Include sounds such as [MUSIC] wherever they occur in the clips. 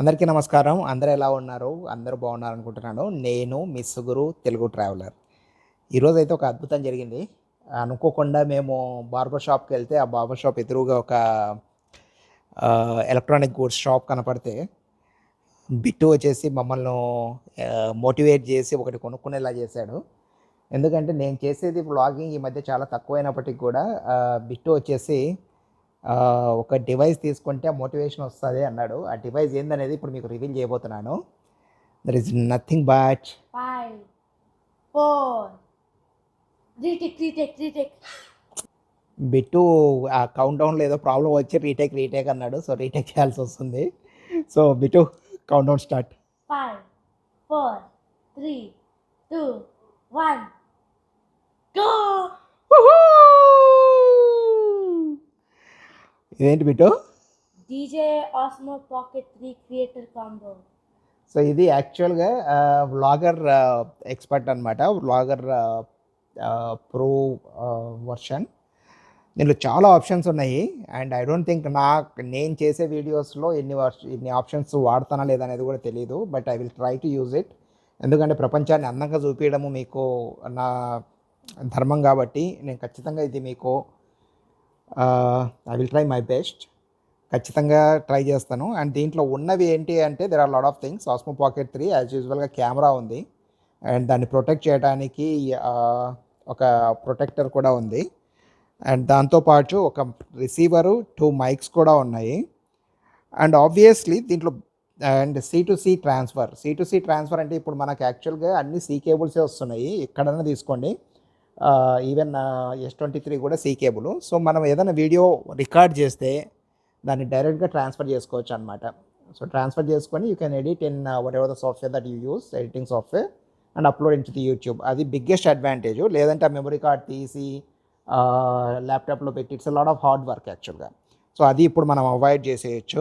అందరికీ నమస్కారం. అందరు ఎలా ఉన్నారు? అందరూ బాగున్నారు అనుకుంటున్నాను నేను మిస్ గురు తెలుగు ట్రావెలర్. ఈరోజు అయితే ఒక అద్భుతం జరిగింది. అనుకోకుండా మేము బార్బర్ షాప్కి వెళ్తే ఆ బార్బర్ షాప్ ఎదురుగా ఒక ఎలక్ట్రానిక్ గూడ్స్ షాప్ కనపడితే బిట్టు వచ్చేసి మమ్మల్ని మోటివేట్ చేసి ఒకటి కొనుక్కునేలా చేశాడు. ఎందుకంటే నేను చేసేది వ్లాగింగ్ ఈ మధ్య చాలా తక్కువైనప్పటికీ కూడా బిట్టు వచ్చేసి ఒక డివైస్ తీసుకుంటే మోటివేషన్ వస్తుంది అన్నాడు ఆ డివైస్ ఏందనేది ఇప్పుడు మీకు రివీల్ చేయబోతున్నాను there is nothing but. Bittu ఆ కౌంట్ డౌన్లో ఏదో ప్రాబ్లం వచ్చి రీటేక్ రీటేక్ అన్నాడు సో రీటేక్ చేయాల్సి వస్తుంది so Bittu count down start Five, four, three, two, one. Go! ఇదేంటి Bittu DJ Osmo Pocket 3 Creator Combo. So ఇది యాక్చువల్గా వ్లాగర్ ఎక్స్పర్ట్ అనమాట వ్లాగర్ ప్రో వర్షన్. దీనిలో చాలా ఆప్షన్స్ ఉన్నాయి. అండ్ ఐ డోంట్ థింక్ నా నేను చేసే వీడియోస్లో ఎన్ని వర్ష ఎన్ని ఆప్షన్స్ వాడతానా లేదా అనేది కూడా తెలియదు but I will try to use it. ఎందుకంటే ప్రపంచాన్ని అందంగా చూపించడము మీకు నా ధర్మం కాబట్టి నేను ఖచ్చితంగా ఇది మీకు I will try my best ఖచ్చితంగా ట్రై చేస్తాను. అండ్ దీంట్లో ఉన్నవి ఏంటి అంటే there are lot of things Osmo pocket three as యూజువల్గా కెమెరా ఉంది. అండ్ దాన్ని ప్రొటెక్ట్ చేయడానికి ఒక ప్రొటెక్టర్ కూడా ఉంది. అండ్ దాంతోపాటు ఒక రిసీవరు టూ మైక్స్ కూడా ఉన్నాయి. అండ్ ఆబ్వియస్లీ దీంట్లో and C to C transfer C to C transfer అంటే ఇప్పుడు మనకు యాక్చువల్గా అన్ని సి కేబుల్సే వస్తున్నాయి. ఎక్కడైనా తీసుకోండి. ఈవెన్ ఎస్ ట్వంటీ త్రీ కూడా సీ కేబుల్ సో మనం ఏదైనా వీడియో రికార్డ్ చేస్తే దాన్ని డైరెక్ట్గా ట్రాన్స్ఫర్ చేసుకోవచ్చు అనమాట సో ట్రాన్స్ఫర్ చేసుకొని you can edit in whatever the software that you use editing software and upload into the YouTube అది బిగ్గెస్ట్ అడ్వాంటేజ్ లేదంటే ఆ మెమరీ కార్డ్ తీసి ల్యాప్టాప్లో పెట్టి it's lot of hard work యాక్చువల్గా సో అది ఇప్పుడు మనం అవాయిడ్ చేసేయచ్చు.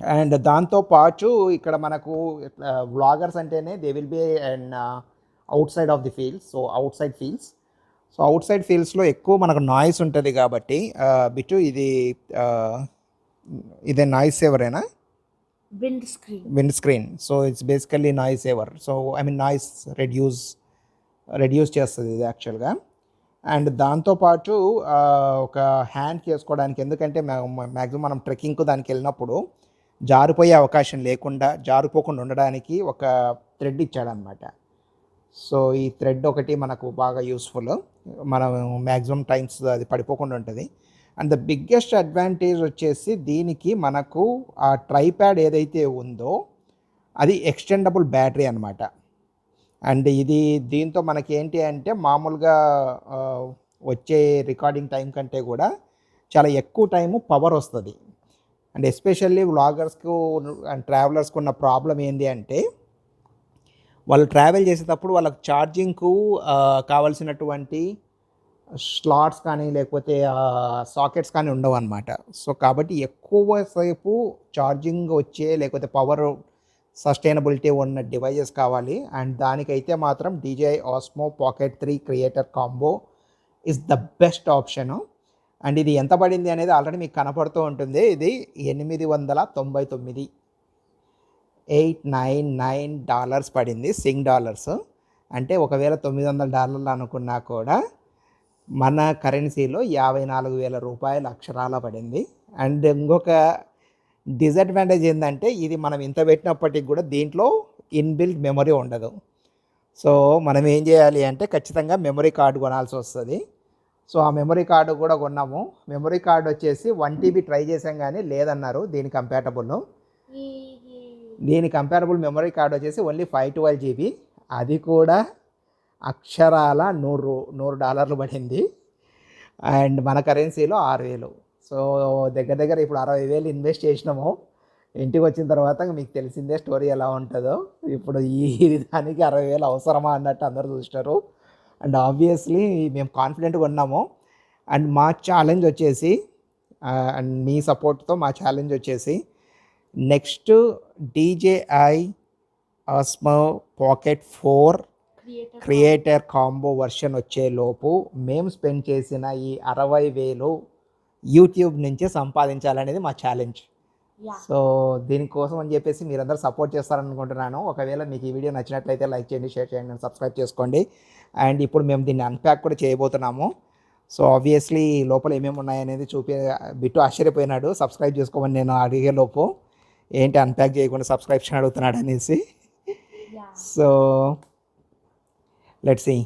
అండ్ దాంతో పాటు ఇక్కడ మనకు వ్లాగర్స్ అంటేనే they will be and outside of the fields so outside fields so outside ఫీల్డ్స్లో ఎక్కువ మనకు నాయిస్ ఉంటుంది కాబట్టి ఆ, బిట్టు ఇది ఇదే నాయిస్ సేవరేనా Wind screen. Wind screen so it's basically noise saver so I mean noise reduce reduce చేస్తుంది ఇది యాక్చువల్గా అండ్ దాంతోపాటు ఒక హ్యాండ్ చేసుకోవడానికి ఎందుకంటే మ్యాక్సిమం మనం ట్రెక్కింగ్కు దానికి వెళ్ళినప్పుడు జారిపోయే అవకాశం లేకుండా జారిపోకుండా ఉండడానికి ఒక థ్రెడ్ ఇచ్చాడనమాట సో ఈ థ్రెడ్ ఒకటి మనకు బాగా యూస్ఫుల్. మనం మ్యాక్సిమం టైమ్స్ అది పడిపోకుండా ఉంటుంది. అండ్ ద బిగ్గెస్ట్ అడ్వాంటేజ్ వచ్చేసి దీనికి మనకు ఆ ట్రైప్యాడ్ ఏదైతే ఉందో అది ఎక్స్టెండబుల్ బ్యాటరీ అనమాట అండ్ ఇది దీంతో మనకి ఏంటి అంటే మామూలుగా వచ్చే రికార్డింగ్ టైం కంటే కూడా చాలా ఎక్కువ టైము పవర్ వస్తుంది. అండ్ ఎస్పెషల్లీ వ్లాగర్స్కు అండ్ ట్రావెలర్స్కి ఉన్న ప్రాబ్లం ఏంటి అంటే వాళ్ళు ట్రావెల్ చేసేటప్పుడు వాళ్ళకి ఛార్జింగ్కు కావాల్సినటువంటి స్లాట్స్ కానీ లేకపోతే సాకెట్స్ కానీ ఉండవు అనమాట సో కాబట్టి ఎక్కువసేపు ఛార్జింగ్ వచ్చే లేకపోతే పవర్ సస్టైనబిలిటీ ఉన్న డివైజెస్ కావాలి. అండ్ దానికైతే మాత్రం DJ Osmo pocket three creator combo is the best option and ఇది ఎంత పడింది అనేది ఆల్రెడీ మీకు కనపడుతూ ఉంటుంది. ఇది ఎనిమిది వందల తొంభై తొమ్మిది. ఎయిట్ నైన్ నైన్ డాలర్స్ పడింది సింగ్ డాలర్స్. అంటే ఒకవేళ తొమ్మిది వందల డాలర్లు అనుకున్నా కూడా మన కరెన్సీలో యాభై నాలుగు వేల రూపాయల అక్షరాల పడింది. అండ్ ఇంకొక డిసడ్వాంటేజ్ ఏంటంటే ఇది మనం ఇంత పెట్టినప్పటికి కూడా దీంట్లో ఇన్బిల్ట్ మెమరీ ఉండదు. సో మనం ఏం చేయాలి అంటే ఖచ్చితంగా మెమరీ కార్డు కొనాల్సి వస్తుంది. సో ఆ మెమరీ కార్డు కూడా కొన్నాము. మెమరీ కార్డు వచ్చేసి వన్ టీబీ ట్రై చేసాం కానీ లేదన్నారు దీని కంపేటబుల్ దీని కంపారబుల్ మెమరీ కార్డ్ వచ్చేసి ఓన్లీ ఫైవ్ ట్వెల్వ్ జీబీ అది కూడా అక్షరాల నూరు నూరు డాలర్లు పడింది. అండ్ మన కరెన్సీలో ఆరు వేలు. సో దగ్గర దగ్గర ఇప్పుడు అరవై వేలు ఇన్వెస్ట్ చేసినాము. ఇంటికి వచ్చిన తర్వాత మీకు తెలిసిందే స్టోరీ ఎలా ఉంటుందో. ఇప్పుడు ఈ దానికి అరవై వేలు అవసరమా అన్నట్టు అందరూ చూసినారు అండ్ ఆబ్వియస్లీ మేము కాన్ఫిడెంట్గా ఉన్నాము. అండ్ మా ఛాలెంజ్ వచ్చేసి అండ్ మీ సపోర్ట్తో మా ఛాలెంజ్ వచ్చేసి next DJI Osmo pocket four. Creator combo version వచ్చే లోపు మేము స్పెండ్ చేసిన ఈ అరవై వేలు యూట్యూబ్ నుంచే సంపాదించాలనేది మా ఛాలెంజ్. సో దీనికోసం అని చెప్పేసి మీరందరూ సపోర్ట్ చేస్తారనుకుంటున్నాను. ఒకవేళ మీకు ఈ వీడియో నచ్చినట్లయితే లైక్ చేయండి షేర్ చేయండి సబ్స్క్రైబ్ చేసుకోండి. అండ్ ఇప్పుడు మేము దీన్ని అన్ప్యాక్ కూడా చేయబోతున్నాము. సో ఆబ్వియస్లీ లోపల ఏమేమి ఉన్నాయనేది చూపి బిట్టు ఆశ్చర్యపోయినాడు. సబ్స్క్రైబ్ చేసుకోమని నేను అడిగే లోపు. ఏంటి అన్ప్యాక్ చేయకుండా సబ్స్క్రిప్షన్ అడుగుతున్నాడు అనేసి. సో లెట్స్ సి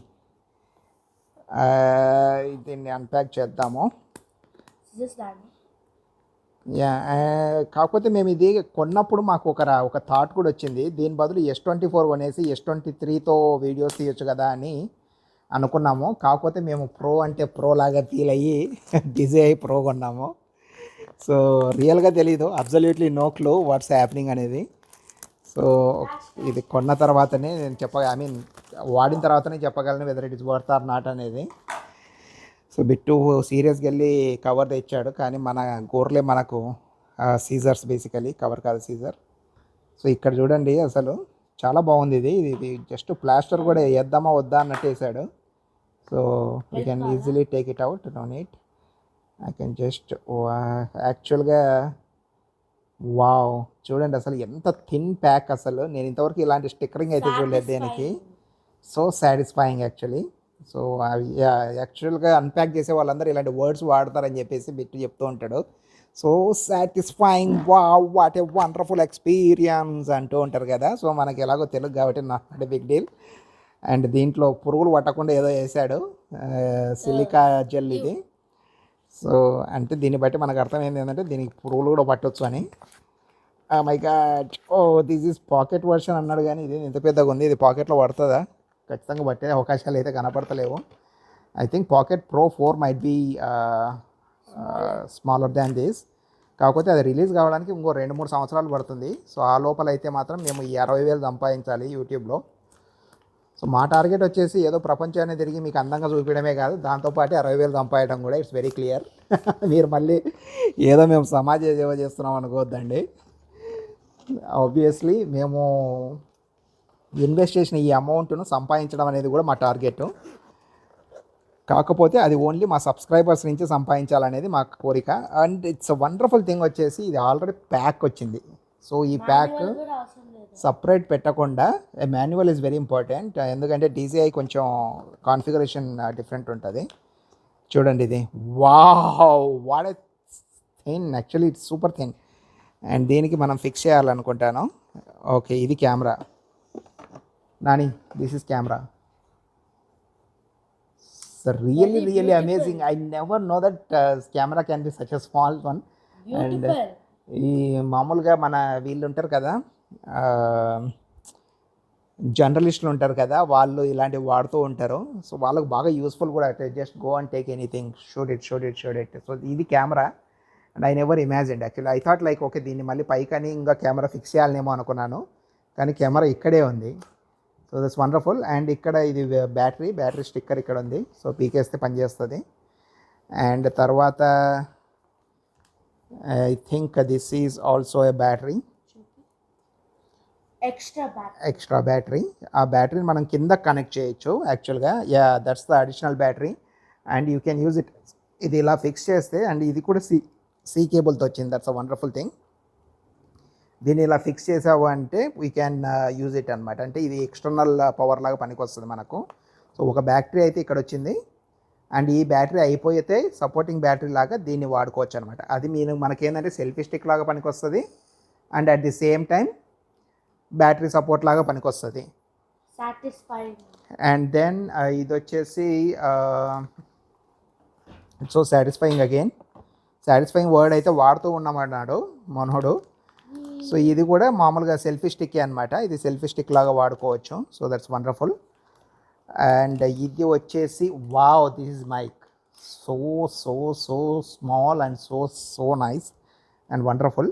దీన్ని అన్ప్యాక్ చేద్దాము. యా కాకపోతే మేము ఇది కొన్నప్పుడు మాకు ఒక ఒక థాట్ కూడా వచ్చింది. దీని బదులు ఎస్ ట్వంటీ ఫోర్ కొనేసి ఎస్ ట్వంటీ త్రీతో వీడియోస్ తీయొచ్చు కదా అని అనుకున్నాము. కాకపోతే మేము ప్రో అంటే ప్రో లాగా ఫీల్ అయ్యి [LAUGHS] డిజే అయ్యి ప్రో కొన్నాము. సో రియల్గా తెలీదు. Absolutely no clue what's happening అనేది. సో ఇది కొన్న తర్వాతనే నేను చెప్ప ఐ మీన్ వాడిన తర్వాతనే చెప్పగలను whether it is worth or not అనేది. సో బిట్టు సీరియస్గా వెళ్ళి కవర్ తెచ్చాడు. కానీ మన గోర్లే మనకు సీజర్స్ బేసికలీ కవర్ కాదు సీజర్ సో ఇక్కడ చూడండి అసలు చాలా బాగుంది ఇది. ఇది ఇది జస్ట్ ప్లాస్టర్ కూడా వేద్దామా వద్దా అన్నట్టు వేసాడు. So we can easily take it out no neat I can just యాక్చువల్గా వావ్ చూడండి అసలు ఎంత థిన్ ప్యాక్ అసలు. నేను ఇంతవరకు ఇలాంటి స్టిక్కరింగ్ అయితే చూడలేదు దేనికి. సో సాటిస్ఫైయింగ్ యాక్చువల్లీ సో అవి యాక్చువల్గా అన్ప్యాక్ చేసే వాళ్ళందరూ ఇలాంటి వర్డ్స్ వాడతారని చెప్పేసి బిట్టు చెప్తూ ఉంటాడు. సో సాటిస్ఫైయింగ్ వా వాట్ ఏ వండర్ఫుల్ ఎక్స్పీరియన్స్ అంటూ ఉంటారు కదా. సో మనకి ఎలాగో తెలుగు కాబట్టి నాట్ బిగ్ డీల్ అండ్ దీంట్లో పురుగులు పట్టకుండా ఏదో వేసాడు. సిలికా జెల్ ఇది. సో అంటే దీన్ని బట్టి మనకు అర్థమైంది ఏంటంటే దీనికి పురుగులు కూడా పట్టొచ్చు అని. My god. Oh this is pocket version అన్నాడు కానీ ఇది ఇంత పెద్దగా ఉంది. ఇది పాకెట్లో పడుతుందా? ఖచ్చితంగా పట్టే అవకాశాలు అయితే కనపడతలేవు. I think pocket pro four might be smaller than this. కాకపోతే అది రిలీజ్ కావడానికి ఇంకో రెండు మూడు సంవత్సరాలు పడుతుంది. సో ఆ లోపల అయితే మాత్రం మేము ఈ అరవై వేలు సంపాదించాలి యూట్యూబ్లో. సో మా టార్గెట్ వచ్చేసి ఏదో ప్రపంచాన్ని తిరిగి మీకు అందంగా చూపించడమే కాదు దాంతోపాటు అరవై వేలు సంపాదడం కూడా ఇట్స్ వెరీ క్లియర్ మీరు మళ్ళీ ఏదో మేము సమాజ సేవ చేస్తున్నాం అనుకోవద్దండి. ఆబ్వియస్లీ మేము ఇన్వెస్ట్ చేసిన ఈ అమౌంట్ను సంపాదించడం అనేది కూడా మా టార్గెట్. కాకపోతే అది ఓన్లీ మా సబ్స్క్రైబర్స్ నుంచి సంపాదించాలనేది మా కోరిక. అండ్ ఇట్స్ వండర్ఫుల్ థింగ్ వచ్చేసి ఇది ఆల్రెడీ ప్యాక్ వచ్చింది. సో ఈ ప్యాక్ సపరేట్ పెట్టకుండా మాన్యువల్ ఇస్ వెరీ ఇంపార్టెంట్ ఎందుకంటే డీజీఐ కొంచెం కాన్ఫిగరేషన్ డిఫరెంట్ ఉంటుంది. చూడండి ఇది. వావ్! వాడే thin actually it's super thin and దీనికి మనం ఫిక్స్ చేయాలనుకుంటాను. ఓకే ఇది camera Nani this is camera really really amazing I never know that camera can be such a small one and ఈ మామూలుగా మన వీళ్ళు ఉంటారు కదా జర్నలిస్టులు ఉంటారు కదా వాళ్ళు ఇలాంటివి వాడుతూ ఉంటారు. సో వాళ్ళకి బాగా యూస్ఫుల్ కూడా. Just go and take anything shoot it shoot it shoot it so ఇది camera and I never imagine actually I thought like okay దీన్ని మళ్ళీ పైకని ఇంకా కెమెరా ఫిక్స్ చేయాలనేమో అనుకున్నాను. కానీ కెమెరా ఇక్కడే ఉంది. సో దట్స్ వండర్ఫుల్ అండ్ ఇక్కడ ఇది బ్యాటరీ బ్యాటరీ స్టిక్కర్ ఇక్కడ ఉంది. సో పీకేస్తే పనిచేస్తుంది అండ్ తర్వాత I think this is also a battery extra extra battery ఆ బ్యాటరీని మనం కింద కనెక్ట్ చేయొచ్చు యాక్చువల్గా yeah that's the additional battery and you can use it ఇది ఇలా ఫిక్స్ చేస్తే అండ్ ఇది కూడా సి సీ కేబుల్తో వచ్చింది. దట్స్ అ వండర్ఫుల్ థింగ్ దీన్ని ఇలా ఫిక్స్ చేసావు అంటే వీ క్యాన్ యూజ్ ఇట్ అనమాట అంటే ఇది ఎక్స్టర్నల్ పవర్ uh, లాగా పనికొస్తుంది మనకు. సో ఒక బ్యాటరీ అయితే ఇక్కడ వచ్చింది. అండ్ ఈ బ్యాటరీ అయిపోయితే సపోర్టింగ్ బ్యాటరీ లాగా దీన్ని వాడుకోవచ్చు అనమాట అది మీరు మనకేంటంటే సెల్ఫీ స్టిక్ లాగా పనికి వస్తుంది and at the same time battery support లాగా పనికి వస్తుంది సాటిస్ఫైయింగ్ అండ్ దెన్ ఇది వచ్చేసి so satisfying again satisfying word అయితే వాడుతూ ఉన్నామన్నాడు మనోడు. సో ఇది కూడా మామూలుగా సెల్ఫీ స్టిక్ అనమాట ఇది సెల్ఫీ స్టిక్ లాగా వాడుకోవచ్చు. సో దట్స్ వండర్ఫుల్ అండ్ ఇది వచ్చేసి wow this is mic so so so small and so so nice and wonderful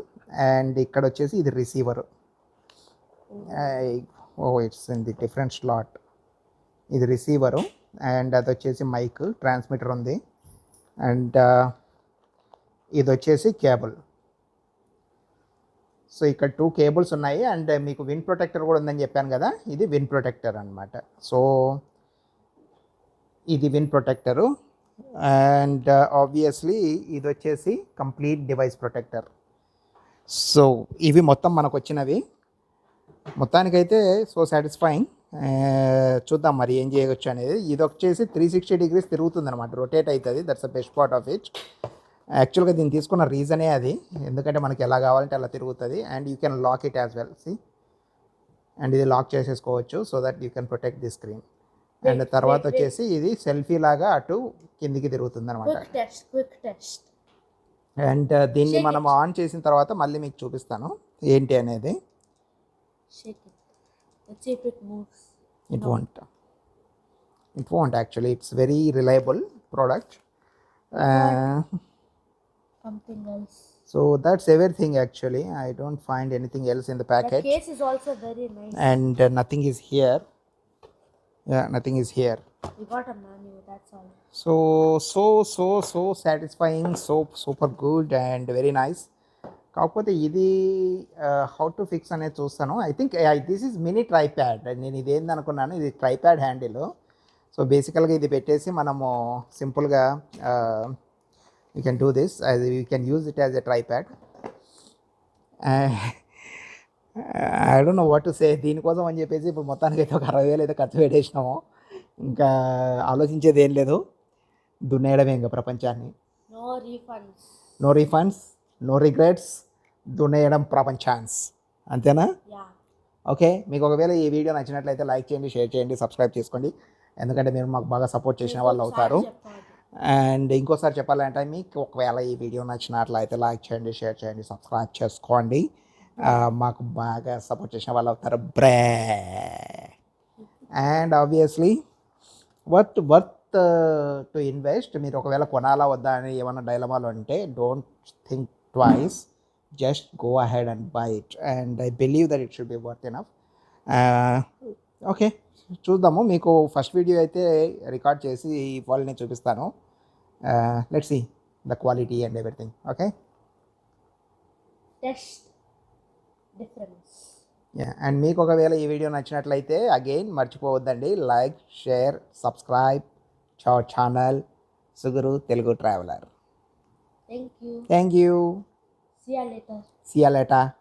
and ఇక్కడ వచ్చేసి ఇది receiver oh it's in the different slot ఇది రిసీవరు అండ్ అది వచ్చేసి మైక్ ట్రాన్స్మిటర్ ఉంది. అండ్ uh, ఇది వచ్చేసి కేబుల్ సో ఇక్కడ టూ కేబుల్స్ ఉన్నాయి అండ్ మీకు విన్ ప్రొటెక్టర్ కూడా ఉందని చెప్పాను కదా ఇది విన్ ప్రొటెక్టర్ అనమాట సో ఇది విన్ ప్రొటెక్టరు అండ్ ఆబ్వియస్లీ ఇది వచ్చేసి కంప్లీట్ డివైస్ ప్రొటెక్టర్ సో ఇవి మొత్తం మనకు వచ్చినవి. మొత్తానికైతే సో సాటిస్ఫైయింగ్ చూద్దాం మరి ఏం చేయవచ్చు అనేది. ఇది వచ్చేసి త్రీ సిక్స్టీ డిగ్రీస్ తిరుగుతుంది అనమాట రొటేట్ అవుతుంది that's the best part of it యాక్చువల్గా దీన్ని తీసుకున్న రీజనే అది. ఎందుకంటే మనకి ఎలా కావాలంటే అలా తిరుగుతుంది. And you can lock it as well see and ఇది లాక్ చేసేసుకోవచ్చు so that you can protect the screen and తర్వాత. వచ్చేసి ఇది సెల్ఫీ లాగా అటు కిందికి తిరుగుతుంది అనమాట. అండ్ దీన్ని మనం ఆన్ చేసిన తర్వాత మళ్ళీ మీకు చూపిస్తాను. ఏంటి అనేది. shake it. Let's see if it moves. It no. won't. It won't actually. It's very reliable product. Uh, something else. So that's everything actually. I don't find anything else in the package. The case is also very nice. And uh, nothing is here. Yeah, nothing is here. We got a manual, that's all. So, so, so, so satisfying, so super good and very nice. కాకపోతే ఇది how to fix అనేది చూస్తాను. I think this is mini tripod నేను ఇది ఏంది అనుకున్నాను ఇది tripod handle so బేసికల్గా ఇది పెట్టేసి మనము సింపుల్గా you can do this you can use it as a tripod I don't know what to say దీనికోసం అని చెప్పేసి ఇప్పుడు మొత్తానికి అయితే ఒక అరవై వేలు అయితే ఖర్చు పెట్టేసినాము. ఇంకా ఆలోచించేది ఏం లేదు. దున్నేయడమే ఇంకా ప్రపంచాన్ని. No refunds. No refunds no regrets దున్నేయడం ప్రపంచాన్స్ అంతేనా. ఓకే మీకు ఒకవేళ ఈ వీడియో నచ్చినట్లయితే లైక్ చేయండి షేర్ చేయండి సబ్స్క్రైబ్ చేసుకోండి. ఎందుకంటే మీరు మాకు బాగా సపోర్ట్ చేసిన వాళ్ళు అవుతారు. అండ్ ఇంకోసారి చెప్పాలంటే మీకు ఒకవేళ ఈ వీడియో నచ్చినట్లయితే లైక్ చేయండి షేర్ చేయండి సబ్స్క్రైబ్ చేసుకోండి. మాకు బాగా సపోర్ట్ చేసిన వాళ్ళు అవుతారు. బ్రే. And obviously worth worth to invest. మీరు ఒకవేళ కొనాలా వద్దా అని ఏమైనా డైలమాలు ఉంటే don't think twice. Just go ahead and buy it and I believe that it should be worth enough okay చూద్దాము. మీకు ఫస్ట్ వీడియో అయితే రికార్డ్ చేసి వాళ్ళని చూపిస్తాను. Let's see the quality and everything okay Test difference. And మీకు ఒకవేళ ఈ video నచ్చినట్లయితే అగైన్ మర్చిపోవద్దండి. Like share subscribe channel సుగురు Telugu traveller Thank you. Thank you See you later. See you later.